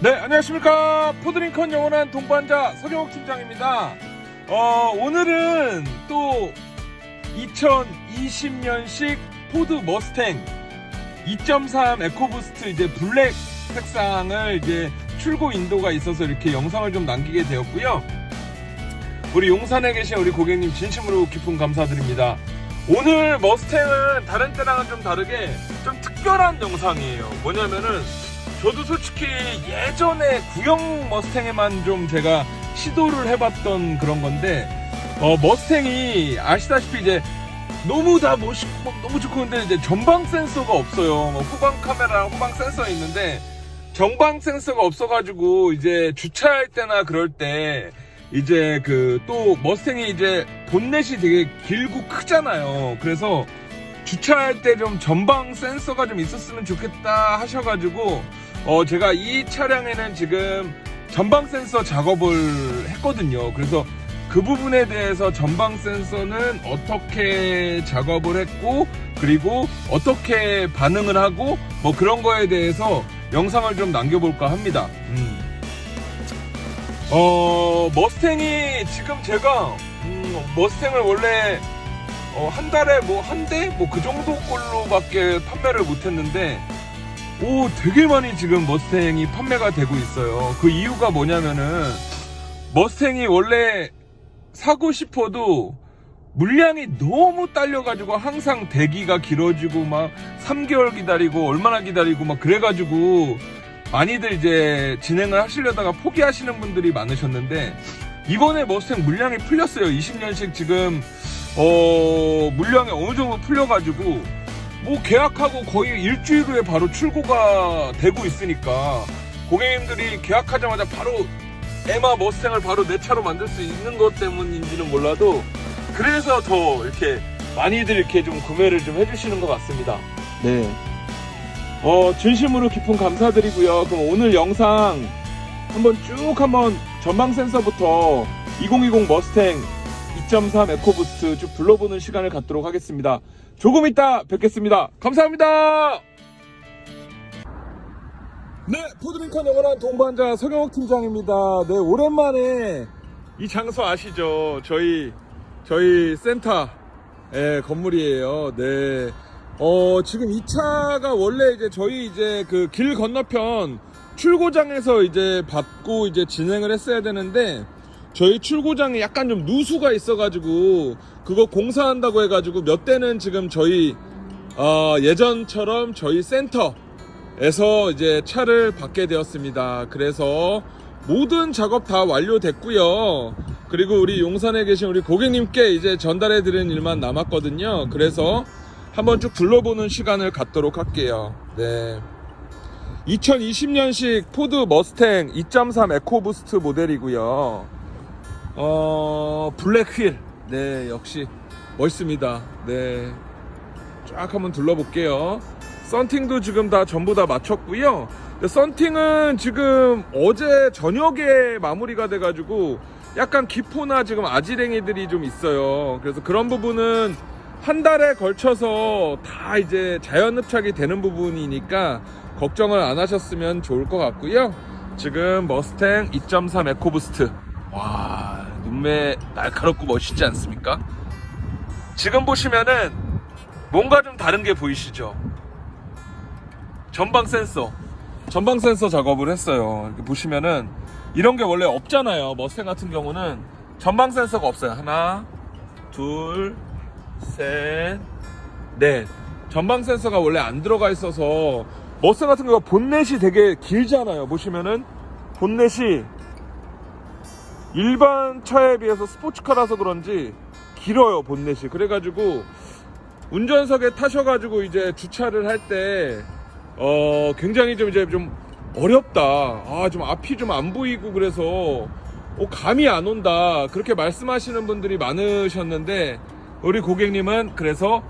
네, 안녕하십니까. 포드링컨 영원한 동반자 서경욱 팀장입니다. 어, 오늘은 또 2020년식 포드 머스탱 2.3 에코부스트 이제 블랙 색상을 이제 출고 인도가 있어서 이렇게 영상을 좀 남기게 되었고요. 우리 용산에 계신 우리 고객님 진심으로 깊은 감사드립니다. 오늘 머스탱은 다른 때랑은 좀 다르게 좀 특별한 영상이에요. 뭐냐면은 저도 솔직히 예전에 구형 머스탱에만 좀 제가 시도를 해봤던 그런 건데 어, 머스탱이 아시다시피 이제 너무 다 멋있고 막 너무 좋고 근데 이제 전방 센서가 없어요. 뭐 후방 카메라랑 후방 센서 있는데 정방 센서가 없어가지고 이제 주차할 때나 그럴 때 이제 그 또 머스탱이 이제 본넷이 되게 길고 크잖아요. 그래서 주차할 때 좀 전방 센서가 좀 있었으면 좋겠다 하셔가지고 어 제가 이 차량에는 지금 전방 센서 작업을 했거든요. 그래서 그 부분에 대해서 전방 센서는 어떻게 작업을 했고 그리고 어떻게 반응을 하고 뭐 그런 거에 대해서 영상을 좀 남겨볼까 합니다. 음. 어 머스탱이 지금 제가 음, 머스탱을 원래 어, 한 달에 뭐 한 대 뭐 그 정도 꼴로밖에 판매를 못했는데 오 되게 많이 지금 머스탱이 판매가 되고 있어요. 그 이유가 뭐냐면은 머스탱이 원래 사고 싶어도 물량이 너무 딸려가지고 항상 대기가 길어지고 막 3개월 기다리고 얼마나 기다리고 막 그래가지고 많이들 이제 진행을 하시려다가 포기하시는 분들이 많으셨는데 이번에 머스탱 물량이 풀렸어요. 20년씩 지금 어 물량이 어느 정도 풀려가지고 뭐 계약하고 거의 일주일 후에 바로 출고가 되고 있으니까 고객님들이 계약하자마자 바로 에마 머스탱을 바로 내 차로 만들 수 있는 것 때문인지는 몰라도 그래서 더 이렇게 많이들 이렇게 좀 구매를 좀 해주시는 것 같습니다. 네. 어, 진심으로 깊은 감사드리고요. 그럼 오늘 영상 한번 쭉 한번 전방 센서부터 2020 머스탱 2.3 에코부스트 쭉 둘러보는 시간을 갖도록 하겠습니다. 조금 이따 뵙겠습니다. 감사합니다. 네, 포드링컨 영원한 동반자 서경욱 팀장입니다. 네, 오랜만에 이 장소 아시죠? 저희 저희 센터 예, 건물이에요. 네. 어, 지금 이 차가 원래 이제 저희 이제 그 길 건너편 출고장에서 이제 받고 이제 진행을 했어야 되는데 저희 출고장에 약간 좀 누수가 있어가지고 그거 공사한다고 해가지고 몇 대는 지금 저희 어, 예전처럼 저희 센터에서 이제 차를 받게 되었습니다. 그래서 모든 작업 다 완료됐고요. 그리고 우리 용산에 계신 우리 고객님께 이제 전달해 드리는 일만 남았거든요. 그래서 한번 쭉 둘러보는 시간을 갖도록 할게요. 네. 2020년식 포드 머스탱 2.3 에코부스트 모델이고요. 어, 블랙 휠. 네, 역시 멋있습니다. 네. 쫙 한번 둘러볼게요. 썬팅도 지금 다 전부 다 마쳤고요. 썬팅은 지금 어제 저녁에 마무리가 돼가지고 약간 기포나 지금 아지랭이들이 좀 있어요. 그래서 그런 부분은 한 달에 걸쳐서 다 이제 자연 흡착이 되는 부분이니까 걱정을 안 하셨으면 좋을 것 같고요. 지금 머스탱 2.3 에코부스트. 와, 눈매 날카롭고 멋있지 않습니까? 지금 보시면은 뭔가 좀 다른 게 보이시죠? 전방 센서. 전방 센서 작업을 했어요. 이렇게 보시면은 이런 게 원래 없잖아요. 머스탱 같은 경우는 전방 센서가 없어요. 하나, 둘, 셋, 넷. 전방 센서가 원래 안 들어가 있어서 머스탱 같은 경우가 본넷이 되게 길잖아요. 보시면은 본넷이 일반 차에 비해서 스포츠카라서 그런지 길어요 본넷이. 그래가지고 운전석에 타셔가지고 이제 주차를 할 때 어 굉장히 좀 이제 좀 어렵다. 아 좀 앞이 좀 안 보이고 그래서 어, 감이 안 온다. 그렇게 말씀하시는 분들이 많으셨는데 우리 고객님은 그래서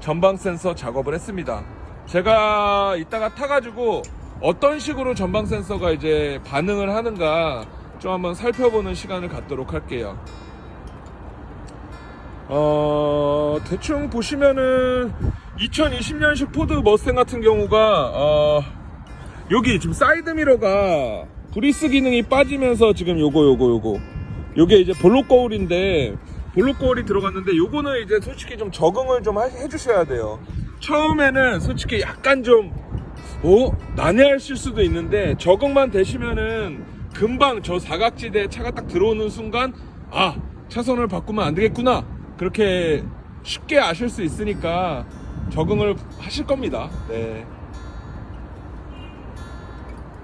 전방 센서 작업을 했습니다. 제가 이따가 타가지고 어떤 식으로 전방 센서가 이제 반응을 하는가 좀 한번 살펴보는 시간을 갖도록 할게요. 어, 대충 보시면은 2020년식 포드 머스탱 같은 경우가 어, 여기 지금 사이드 미러가 브리스 기능이 빠지면서 지금 요거 요거 요거 요게 이제 볼록 거울인데 볼록 거울이 들어갔는데 요거는 이제 솔직히 좀 적응을 좀 하- 해주셔야 돼요 처음에는 솔직히 약간 좀 어? 난해하실 수도 있는데 적응만 되시면은 금방 저 사각지대에 차가 딱 들어오는 순간 아 차선을 바꾸면 안 되겠구나 그렇게 쉽게 아실 수 있으니까 적응을 하실 겁니다 네.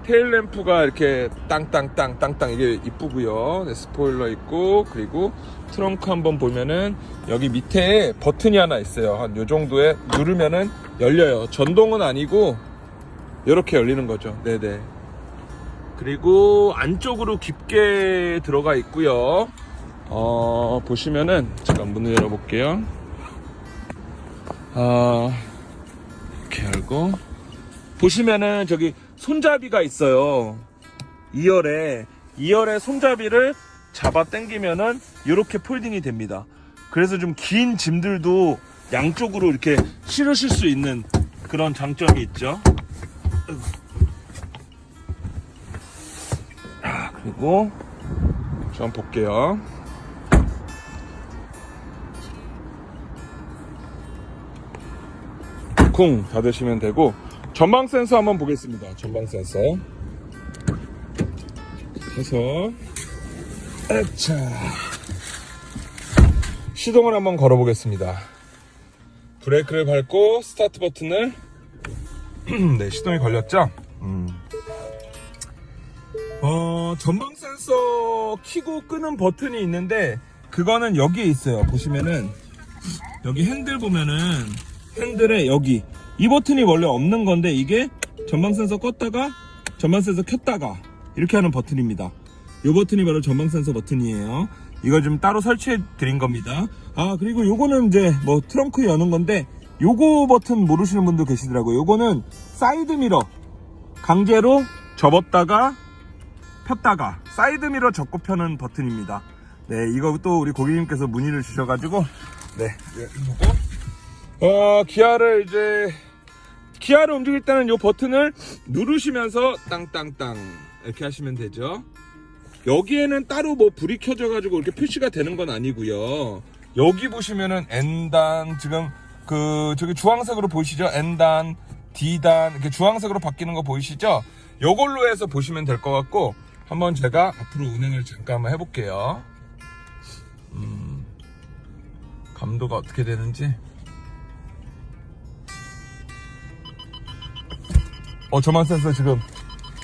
테일 램프가 이렇게 땅땅땅 땅땅 이게 이쁘고요. 네, 스포일러 있고 그리고 트렁크 한번 보면은 여기 밑에 버튼이 하나 있어요. 한 요 정도에 누르면은 열려요. 전동은 아니고 이렇게 열리는 거죠. 네네. 그리고 안쪽으로 깊게 들어가 있고요. 어 보시면은 잠깐 문을 열어볼게요. 아 이렇게 열고 보시면은 저기 손잡이가 있어요. 2열에 2열에 손잡이를 잡아 당기면은 이렇게 폴딩이 됩니다. 그래서 좀 긴 짐들도 양쪽으로 이렇게 실으실 수 있는 그런 장점이 있죠. 그리고 좀 볼게요. 쿵 닫으시면 되고 전방 센서 한번 보겠습니다. 전방 센서 해서 자 시동을 한번 걸어보겠습니다. 브레이크를 밟고 스타트 버튼을 네 시동이 걸렸죠. 음. 어 전방 센서 키고 끄는 버튼이 있는데 그거는 여기에 있어요. 보시면은 여기 핸들 보면은 핸들에 여기 이 버튼이 원래 없는 건데 이게 전방 센서 껐다가 전방 센서 켰다가 이렇게 하는 버튼입니다. 이 버튼이 바로 전방 센서 버튼이에요. 이거 좀 따로 설치해 드린 겁니다. 아 그리고 요거는 이제 뭐 트렁크 여는 건데 요거 버튼 모르시는 분도 계시더라고요. 요거는 사이드 미러 강제로 접었다가 폈다가 사이드 미러 접고 펴는 버튼입니다. 네, 또 우리 고객님께서 문의를 주셔가지고 네, 이거 어, 기아를 이제 기아를 움직일 때는 이 버튼을 누르시면서 땅땅땅 이렇게 하시면 되죠. 여기에는 따로 뭐 불이 켜져 가지고 이렇게 표시가 되는 건 아니고요. 여기 보시면은 N단 지금 그 저기 주황색으로 보이시죠? N단, D단 이렇게 주황색으로 바뀌는 거 보이시죠? 요걸로 해서 보시면 될 것 같고 한번 제가 앞으로 운행을 잠깐 한번 해볼게요. 음, 감도가 어떻게 되는지. 어, 저만 센서 지금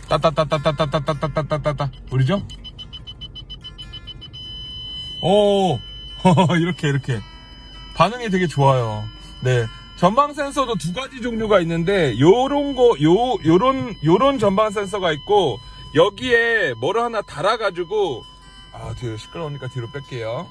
따따따따따따따따따따따 우리죠? 오, 이렇게 이렇게 반응이 되게 좋아요. 네, 전방 센서도 두 가지 종류가 있는데 요런 거, 요 요런 요런 전방 센서가 있고 여기에 뭐를 하나 달아가지고 아, 뒤로 시끄러우니까 뒤로 뺄게요.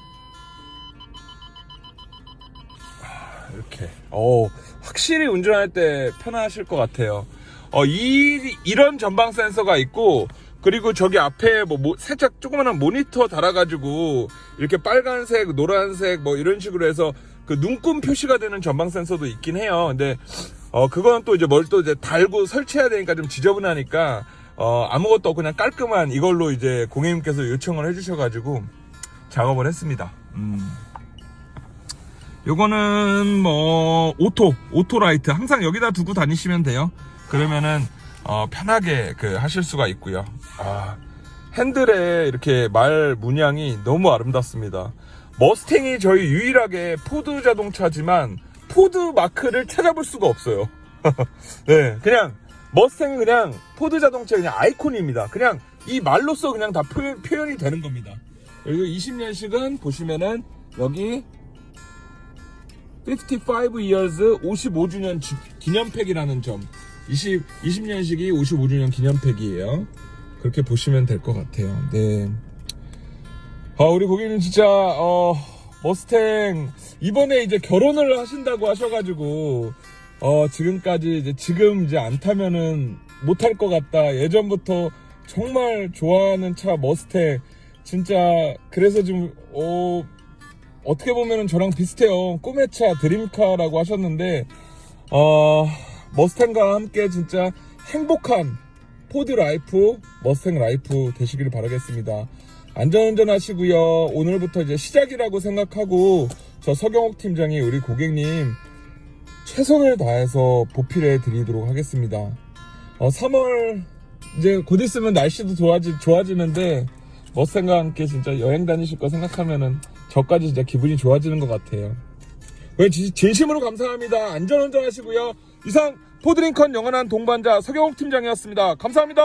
아, 이렇게. 오, 확실히 운전할 때 편하실 것 같아요. 어, 이, 이런 전방 센서가 있고, 그리고 저기 앞에 뭐, 모- 살짝 조그만한 모니터 달아가지고, 이렇게 빨간색, 노란색, 뭐 이런 식으로 해서 그 눈금 표시가 되는 전방 센서도 있긴 해요. 근데, 어, 그건 또 이제 뭘 또 이제 달고 설치해야 되니까 좀 지저분하니까, 어, 아무것도 그냥 깔끔한 이걸로 이제 고객님께서 요청을 해주셔가지고, 작업을 했습니다. 음. 요거는 뭐 오토 오토 라이트 항상 여기다 두고 다니시면 돼요. 그러면은 어, 편하게 그 하실 수가 있고요. 아, 핸들에 이렇게 말 문양이 너무 아름답습니다. 머스탱이 저희 유일하게 포드 자동차지만 포드 마크를 찾아볼 수가 없어요. 네, 그냥 머스탱은 그냥 포드 자동차 그냥 아이콘입니다. 그냥 이 말로써 그냥 다 표현, 표현이 되는 겁니다. 그리고 20년식은 보시면은 여기 55 years 55주년 기념팩이라는 점. 20, 20년식이 55주년 기념팩이에요. 그렇게 보시면 될 것 같아요. 네. 아, 우리 고객님 진짜, 어, 머스탱, 이번에 이제 결혼을 하신다고 하셔가지고, 어, 지금까지 이제 지금 이제 안 타면은 못 탈 것 같다. 예전부터 정말 좋아하는 차 머스탱. 진짜, 그래서 지금, 어, 어떻게 보면은 저랑 비슷해요. 꿈의 차 드림카라고 하셨는데 어 머스탱과 함께 진짜 행복한 포드 라이프, 머스탱 라이프 되시길 바라겠습니다. 안전운전 하시고요. 오늘부터 이제 시작이라고 생각하고 저 서경옥 팀장이 우리 고객님 최선을 다해서 보필해 드리도록 하겠습니다. 어, 3월 이제 곧 있으면 날씨도 좋아지, 좋아지는데 머스탱과 함께 진짜 여행 다니실 거 생각하면은 저까지 진짜 기분이 좋아지는 것 같아요. 진심으로 감사합니다. 안전운전 하시고요. 이상 포드링컨 영원한 동반자 서경욱 팀장이었습니다. 감사합니다.